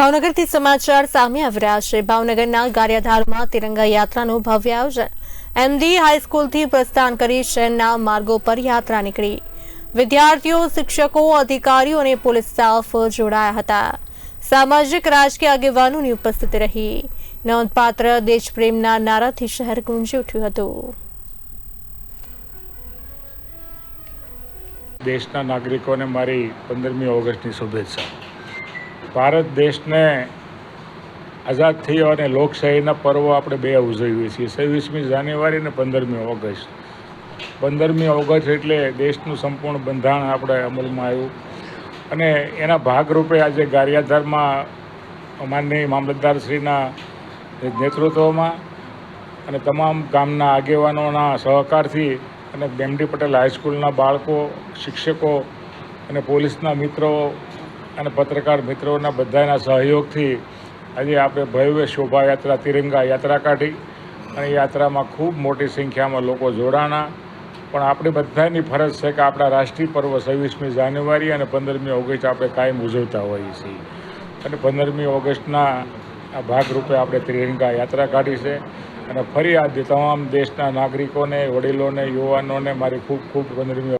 ભાવનગરથી સમાચાર સામે આવી રહ્યા છે. ભાવનગરના ગારિયાધારમાં તિરંગા યાત્રાનું ભવ્ય આયોજન. એમડી હાઈસ્કૂલથી પ્રસ્થાન કરી શહેરના માર્ગો પર યાત્રા નીકળી. વિદ્યાર્થીઓ, શિક્ષકો, અધિકારીઓ અને પોલીસ સ્ટાફ જોડાયા હતા. સામાજિક રાજકીય આગેવાનોની ઉપસ્થિતિ રહી. નોંધપાત્ર દેશપ્રેમના નારાથી શહેર ગુંજી ઉઠ્યું હતું. દેશના નાગરિકોને મારી પંદરમી ઓગસ્ટની શુભેચ્છા. ભારત દેશને આઝાદ થયો અને લોકશાહીના પર્વો આપણે બે ઉજવીએ છીએ. છવ્વીસમી જાન્યુઆરી અને પંદરમી ઓગસ્ટ. પંદરમી ઓગસ્ટ એટલે દેશનું સંપૂર્ણ બંધારણ આપણે અમલમાં આવ્યું. અને એના ભાગરૂપે આજે ગારિયાધારમાં માનનીય મામલતદારશ્રીના નેતૃત્વમાં અને તમામ ગામના આગેવાનોના સહકારથી અને બેમડી પટેલ હાઈસ્કૂલના બાળકો, શિક્ષકો અને પોલીસના મિત્રો અને પત્રકાર મિત્રોના બધાના સહયોગથી આજે આપણે ભવ્ય શોભાયાત્રા, તિરંગા યાત્રા કાઢી અને યાત્રામાં ખૂબ મોટી સંખ્યામાં લોકો જોડાણા. પણ આપણી બધાની ફરજ છે કે આપણા રાષ્ટ્રીય પર્વ છવ્વીસમી જાન્યુઆરી અને પંદરમી ઓગસ્ટ આપણે કાયમ ઉજવતા હોઈએ છીએ. અને પંદરમી ઓગસ્ટના આ ભાગરૂપે આપણે ત્રિરંગા યાત્રા કાઢી છે. અને ફરી આજે તમામ દેશના નાગરિકોને, વડીલોને, યુવાનોને મારી ખૂબ ખૂબ પંદરમી